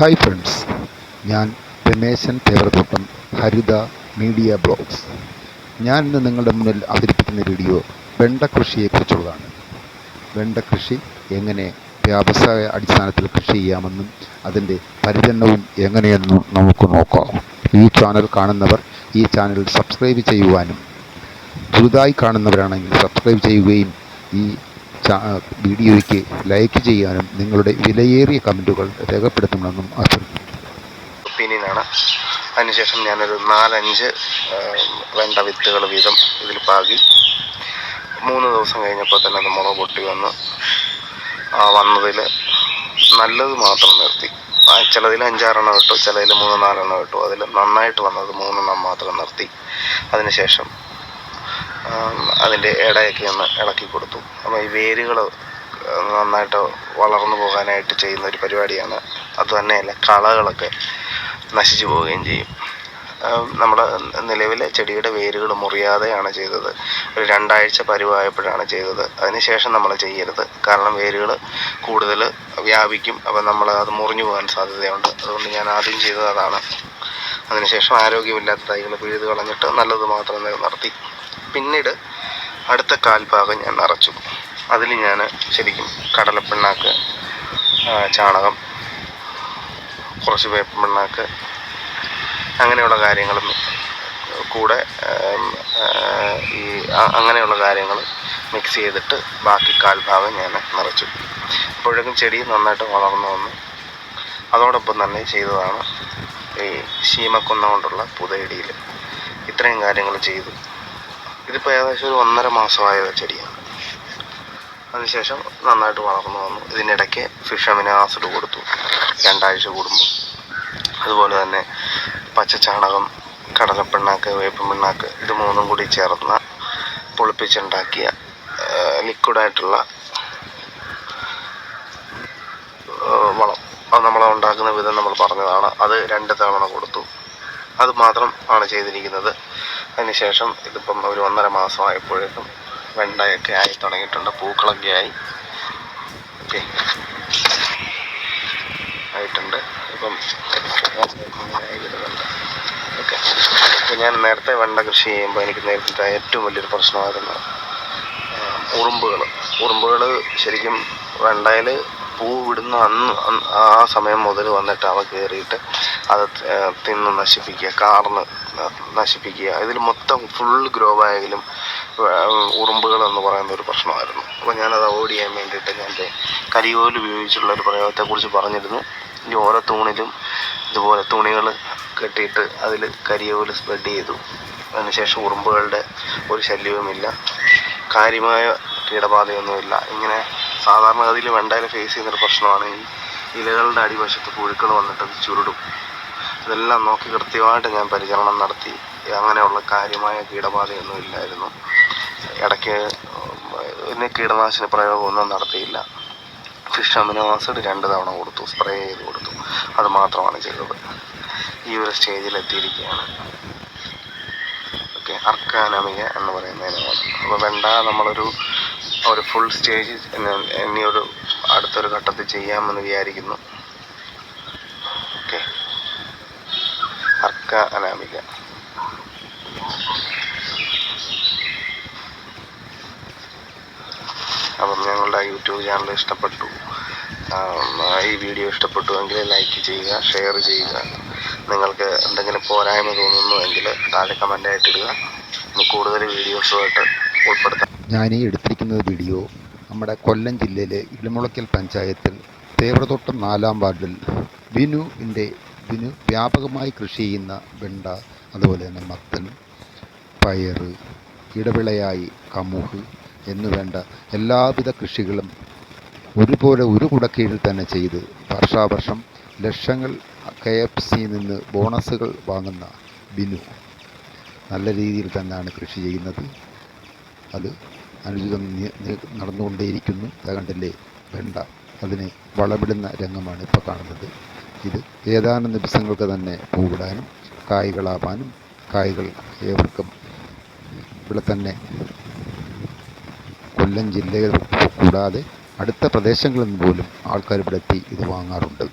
Hi friends ഞാൻ Rameshan Thevarathottam Haritha media blogs. ഞാൻ ഇന്ന് നിങ്ങളുടെ മുന്നിൽ അവതരിപ്പിക്കുന്ന വീഡിയോ വെണ്ട കൃഷിയെക്കുറിച്ചുള്ളതാണ് വെണ്ട കൃഷി എങ്ങനെ വ്യാവസായ അടിസ്ഥാനത്തിൽ കൃഷി ചെയ്യാമെന്നും അതിന്റെ പരിചരണവും എങ്ങനെയെന്നും നമുക്ക് നോക്കാം. ഈ ചാനൽ കാണുന്നവർ ഈ ചാനൽ സബ്സ്ക്രൈബ് ചെയ്യുവാനും പുതുതായി കാണുന്നവരാണെങ്കിൽ സബ്സ്ക്രൈബ് ചെയ്യുകയും ഈ വീഡിയോയ്ക്ക് ലൈക്ക് ചെയ്യാനും നിങ്ങളുടെ വിലയേറിയ കമന്റുകൾ രേഖപ്പെടുത്തണമെന്നും അഭ്യർത്ഥിക്കുന്നു ഒപ്പീനിയനാണ് അതിനുശേഷം ഞാനൊരു നാലഞ്ച് വേണ്ട വിത്തുകൾ വീതം ഇതിൽ പാകി. മൂന്ന് ദിവസം കഴിഞ്ഞപ്പോൾ തന്നെ അത് മുളക് പൊട്ടി വന്ന് വന്നതിൽ നല്ലത് മാത്രം നിർത്തി. ചിലതിൽ അഞ്ചാറെണ്ണം ഇട്ടു ചിലതിൽ മൂന്ന് നാലെണ്ണം ഇട്ടു. അതിൽ നന്നായിട്ട് വന്നത് മൂന്നെണ്ണം മാത്രം നിർത്തി. അതിനുശേഷം അതിന്റെ ഇടയൊക്കെ ഒന്ന് ഇളക്കി കൊടുത്തു. അപ്പോൾ ഈ വേരുകൾ നന്നായിട്ട് വളർന്നു പോകാനായിട്ട് ചെയ്യുന്ന ഒരു പരിപാടിയാണ്. അതുതന്നെയല്ല കളകളൊക്കെ നശിച്ചു പോവുകയും ചെയ്യും. നമ്മൾ നിലവിലെ ചെടിയുടെ വേരുകൾ മുറിയാതെയാണ് ചെയ്തത്. ഒരു രണ്ടാഴ്ച പരുവായപ്പോഴാണ് ചെയ്തത്. അതിനുശേഷം നമ്മൾ ചെയ്യരുത്. കാരണം വേരുകൾ കൂടുതൽ വ്യാപിക്കും. അപ്പം നമ്മൾ അത് മുറിഞ്ഞു പോകാൻ സാധ്യതയുണ്ട്. അതുകൊണ്ട് ഞാൻ ആദ്യം ചെയ്തത് അതാണ്. അതിനുശേഷം ആരോഗ്യമില്ലാത്ത തൈകൾ പിഴുത് കളഞ്ഞിട്ട് നല്ലത് മാത്രം നിലനിർത്തി. പിന്നീട് അടുത്ത കാൽഭാഗം ഞാൻ നിറച്ചു അതിൽ ഞാൻ ശരിക്കും കടലപ്പിണ്ണാക്ക് ചാണകം കുറച്ച് വേപ്പൻ പിണ്ണാക്ക് അങ്ങനെയുള്ള കാര്യങ്ങളും കൂടെ ഈ അങ്ങനെയുള്ള കാര്യങ്ങൾ മിക്സ് ചെയ്തിട്ട് ബാക്കി കാൽഭാഗം ഞാൻ നിറച്ചു. അപ്പോഴേക്കും ചെടി നന്നായിട്ട് വളർന്നു വന്നു. അതോടൊപ്പം തന്നെ ചെയ്തതാണ് ഈ ശീമക്കൊന്ന കൊണ്ടുള്ള പുതയിടിയിൽ ഇത്രയും കാര്യങ്ങൾ ചെയ്തു. ഇതിപ്പോൾ ഏകദേശം ഒരു ഒന്നര മാസമായ ചെടിയാണ്. അതിനുശേഷം നന്നായിട്ട് വളർന്നു വന്നു. ഇതിനിടയ്ക്ക് ഫിഷ് അമിന ആസിഡ് കൊടുത്തു. രണ്ടാഴ്ച കൂടുമ്പോൾ. അതുപോലെ തന്നെ പച്ചച്ചാണകം കടലപ്പിണ്ണാക്ക് വേപ്പൻ പിണ്ണാക്ക് ഇത് മൂന്നും കൂടി ചേർന്ന പൊളിപ്പിച്ചുണ്ടാക്കിയ ലിക്വിഡായിട്ടുള്ള വളം. അത് നമ്മൾ ഉണ്ടാക്കുന്ന വിധം നമ്മൾ പറഞ്ഞതാണ്. അത് രണ്ട് തവണ കൊടുത്തു. അത് മാത്രം ആണ് ചെയ്തിരിക്കുന്നത്. അതിനുശേഷം ഇതിപ്പം ഒരു ഒന്നര മാസമായപ്പോഴേക്കും വെണ്ടയൊക്കെ ആയി തുടങ്ങിയിട്ടുണ്ട് പൂക്കളൊക്കെ ആയി. ഓക്കെ. ആയിട്ടുണ്ട്. ഇപ്പം ഓക്കെ. അപ്പം ഞാൻ നേരത്തെ വെണ്ട കൃഷി ചെയ്യുമ്പോൾ എനിക്ക് നേരിട്ട ഏറ്റവും വലിയൊരു പ്രശ്നമായിരുന്നു ഉറുമ്പുകൾ ഉറുമ്പുകൾ ശരിക്കും വെണ്ടയിൽ പൂ വിടുന്ന അന്ന് ആ സമയം മുതൽ വന്നിട്ട് അവ കയറിയിട്ട് അത് തിന്ന് നശിപ്പിക്കുക കാർന്ന് നശിപ്പിക്കുക. ഇതിൽ മൊത്തം ഫുൾ ഗ്രോ ബാഗിലും ഉറുമ്പുകൾ എന്ന് പറയുന്ന ഒരു പ്രശ്നമായിരുന്നു. അപ്പോൾ ഞാനത് അവോയ്ഡ് ചെയ്യാൻ വേണ്ടിയിട്ട് ഞാൻ കരിയോൽ ഉപയോഗിച്ചുള്ള ഒരു പ്രയോഗത്തെക്കുറിച്ച് പറഞ്ഞിരുന്നു. ഈ ഓരോ തൂണിലും ഇതുപോലെ തുണികൾ കെട്ടിയിട്ട് അതിൽ കരിയോൽ സ്പ്രെഡ് ചെയ്തു. അതിനുശേഷം ഉറുമ്പുകളുടെ ഒരു ശല്യവുമില്ല. കാര്യമായ കീടബാധയൊന്നുമില്ല. ഇങ്ങനെ സാധാരണഗതിയിൽ വെണ്ടയിൽ ഫേസ് ചെയ്യുന്നൊരു പ്രശ്നമാണ്. ഈ ഇലകളുടെ അടിവശത്ത് പുഴുക്കൾ വന്നിട്ട് ചുരുടും. ഇതെല്ലാം നോക്കി കൃത്യമായിട്ട് ഞാൻ പരിചരണം നടത്തി. അങ്ങനെയുള്ള കാര്യമായ കീടബാധയൊന്നും ഇല്ലായിരുന്നു. ഇടയ്ക്ക് പിന്നെ കീടനാശിനി പ്രയോഗമൊന്നും നടത്തിയില്ല. ഫിഷ് അമിനോ ആസിഡ് രണ്ട് തവണ കൊടുത്തു സ്പ്രേ ചെയ്ത് കൊടുത്തു. അത് മാത്രമാണ് ചെയ്തത്. ഈ ഒരു സ്റ്റേജിൽ എത്തിയിരിക്കുകയാണ് ഓക്കെ അർക്കാനമിക എന്ന് പറയുന്നതിനാണ് അപ്പോൾ വെണ്ട നമ്മളൊരു ഒരു ഫുൾ സ്റ്റേജ് ഇനി ഒരു അടുത്തൊരു ഘട്ടത്തിൽ ചെയ്യാമെന്ന് വിചാരിക്കുന്നു. ഓക്കെ അർക്ക അനാമിക. അപ്പം ഞങ്ങളുടെ യൂട്യൂബ് ചാനൽ ഇഷ്ടപ്പെട്ടു. ഈ വീഡിയോ ഇഷ്ടപ്പെട്ടുവെങ്കിൽ ലൈക്ക് ചെയ്യുക ഷെയർ ചെയ്യുക. നിങ്ങൾക്ക് എന്തെങ്കിലും പോരായ്മ തോന്നുന്നുവെങ്കിൽ താഴെ കമന്റായിട്ടിടുക കൂടുതൽ വീഡിയോസുമായിട്ട് ഉൾപ്പെടുത്താം. ഞാൻ ഈ എടുത്തിരിക്കുന്ന വീഡിയോ നമ്മുടെ കൊല്ലം ജില്ലയിലെ ഇടിമുളയ്ക്കൽ പഞ്ചായത്തിൽ തേവറത്തോട്ടം നാലാം വാർഡിൽ ബിനുവിന്റെ വിനു വ്യാപകമായി കൃഷി ചെയ്യുന്ന വെണ്ട അതുപോലെ തന്നെ മത്തൻ പയർ ഇടവിളയായി കമുഹ് എന്നുവേണ്ട എല്ലാവിധ കൃഷികളും ഒരുപോലെ ഒരു കുടക്കീഴിൽ തന്നെ ചെയ്ത് വർഷാവർഷം ലക്ഷങ്ങൾ കെ എഫ് സിയിൽ നിന്ന് ബോണസുകൾ വാങ്ങുന്ന ബിനു നല്ല രീതിയിൽ തന്നെയാണ് കൃഷി ചെയ്യുന്നത്. അത് അനുചിതം നടന്നുകൊണ്ടേയിരിക്കുന്നു. അത് കണ്ടില്ലേ? വെണ്ട. അതിനെ വളമിടുന്ന രംഗമാണ് ഇപ്പോൾ കാണുന്നത്. ഇത് ഏതാനും ദിവസങ്ങൾക്ക് തന്നെ പൂവിടാനും കായ്കളാവാനും കായ്കൾ ഏവർക്കും ഇവിടെ തന്നെ കൊല്ലം ജില്ലയിൽ കൂടാതെ അടുത്ത പ്രദേശങ്ങളിൽ നിന്ന് പോലും ആൾക്കാർ ഇവിടെ എത്തി ഇത് വാങ്ങാറുണ്ട്.